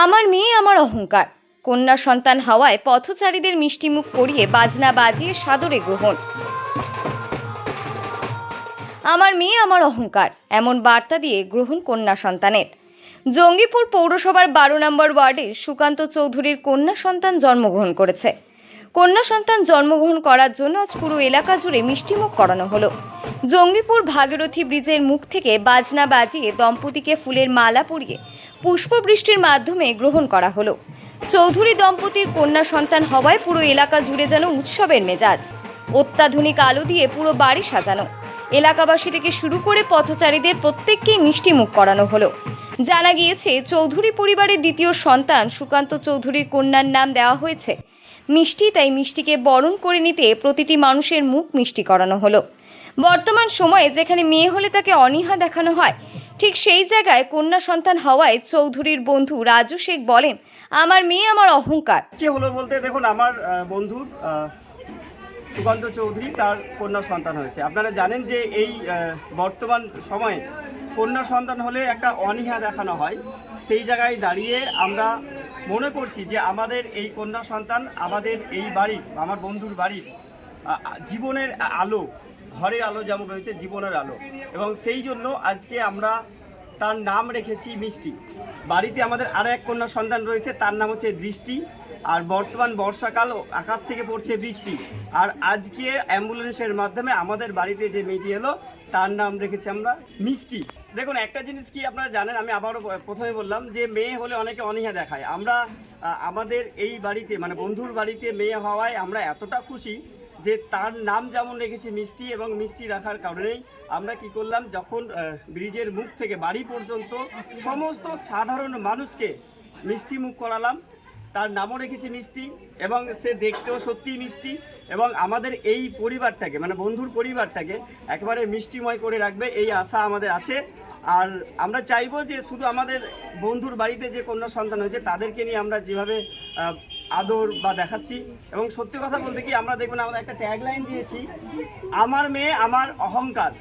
আমার মেয়ে আমার অহংকার। কন্যা সন্তান হাওয়ায় পথচারীদের মিষ্টিমুখ করিয়ে বাজনা বাজিয়ে সাদরে গ্রহণ। আমার মেয়ে আমার অহংকার, এমন বার্তা দিয়ে গ্রহণ কন্যা সন্তানের। জঙ্গিপুর পৌরসভার বারো নম্বর ওয়ার্ডে সুকান্ত চৌধুরীর কন্যা সন্তান জন্মগ্রহণ করেছে। কন্যা সন্তান জন্মগ্রহণ করার জন্য আজ পুরো এলাকা জুড়ে মিষ্টিমুখ করানো হলো। জঙ্গিপুর ভাগীরথী ব্রিজের মুখ থেকে বাজনা বাজিয়ে দম্পতিকে ফুলের মালা পরিয়ে পুষ্পবৃষ্টির মাধ্যমে গ্রহণ করা হলো। চৌধুরী দম্পতির কন্যা সন্তান হওয়ায় পুরো এলাকা জুড়ে যেন উৎসবের মেজাজ। অত্যাধুনিক আলো দিয়ে পুরো বাড়ি সাজানো। এলাকাবাসী থেকে শুরু করে পথচারীদের প্রত্যেককেই মিষ্টি মুখ করানো হলো। জানা গিয়েছে, চৌধুরী পরিবারের দ্বিতীয় সন্তান সুকান্ত চৌধুরীর কন্যার নাম দেওয়া হয়েছে। মিষ্টি, তাই মিষ্টিকে বরণ করে নিতে প্রতিটি মানুষের মুখ মিষ্টি করানো হলো। বর্তমান সময়ে যেখানে মেয়ে হলে তাকে অনীহা দেখানো হয় ঠিক সেই জায়গায় কন্যা সন্তান হওয়ায় চৌধুরীর বন্ধু রাজু শেখ বলেন আমার মেয়ে আমার অহংকার। আজকে হলো বলতে দেখুন আমার আহ, সুকান্ত চৌধুরী তার কন্যা সন্তান হয়েছে। আপনারা জানেন যে এই বর্তমান সময়ে কন্যা সন্তান হলে একটা অনীহা দেখানো হয়। সেই জায়গায় দাঁড়িয়ে আমরা মনে করছি যে আমাদের এই কন্যা সন্তান আমাদের এই বাড়ির আমার বন্ধুর বাড়ির জীবনের আলো ঘরের আলো যেমন রয়েছে, জীবনের আলো। এবং সেই জন্য আজকে আমরা তার নাম রেখেছি মিষ্টি। বাড়িতে আমাদের আরও এক কন্যা সন্তান রয়েছে, তার নাম হচ্ছে দৃষ্টি। আর বর্তমান বর্ষাকাল, আকাশ থেকে পড়ছে বৃষ্টি। আর আজকে অ্যাম্বুলেন্সের মাধ্যমে আমাদের বাড়িতে যে মেয়েটি এলো, তার নাম রেখেছি আমরা মিষ্টি। দেখুন, একটা জিনিস কি আপনারা জানেন, আমি আবারও প্রথমে বললাম যে মেয়ে হলে অনেকে অনীহা দেখায়। আমরা আমাদের এই বাড়িতে মানে বন্ধুর বাড়িতে মেয়ে হওয়ায় আমরা এতটা খুশি যে তার নাম যেমন রেখেছি মিষ্টি এবং মিষ্টি রাখার কারণেই আমরা কি করলাম, যখন ব্রিজের মুখ থেকে বাড়ি পর্যন্ত সমস্ত সাধারণ মানুষকে মিষ্টি মুখ করালাম, তার নামও রেখেছি মিষ্টি এবং সে দেখতেও সত্যিই মিষ্টি এবং আমাদের এই পরিবারটাকে মানে বন্ধুর পরিবারটাকে একেবারে মিষ্টিময় করে রাখবে, এই আশা আমাদের আছে। আর আমরা চাইব যে শুধু আমাদের বন্ধুর বাড়িতে যে কন্যা সন্তান হয়েছে, তাদেরকে নিয়ে আমরা যেভাবে আদর বা দেখাচ্ছি। এবং সত্যি কথা বলতে কি, আমরা দেখবেন আমরা একটা ট্যাগলাইন দিয়েছি, আমার মেয়ে আমার অহংকার।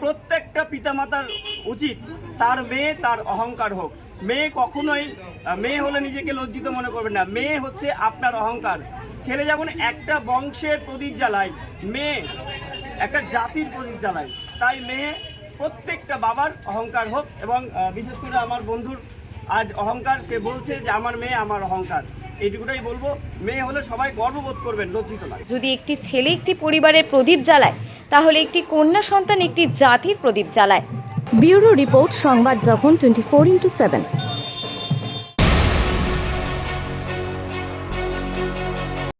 প্রত্যেকটা পিতামাতার উচিত তার মেয়ে তার অহংকার হোক। মেয়ে কখনোই মেয়ে হলে নিজেকে লজ্জিত মনে করবেন না। মেয়ে হচ্ছে আপনার অহংকার। ছেলে যেমন একটা বংশের প্রদীপ জ্বালায়, মেয়ে একটা জাতির প্রদীপ জ্বালায়। তাই মেয়ে প্রত্যেকটা বাবার অহংকার হোক এবং বিশেষ করে আমার বন্ধুর আজ অহংকার সে বলছে যে আমার মেয়ে আমার অহংকার। এইটুকুটাই বলব মেয়ে হলে সবাই গর্ববোধ করবেন লজ্জিত না যদি একটি ছেলে একটি পরিবারের প্রদীপ জ্বালায় তাহলে একটি কন্যা সন্তান একটি জাতির প্রদীপ জ্বালায়। ব্যুরো রিপোর্ট সংবাদ যখন টোয়েন্টি ফোর ইন্টু সেভেন।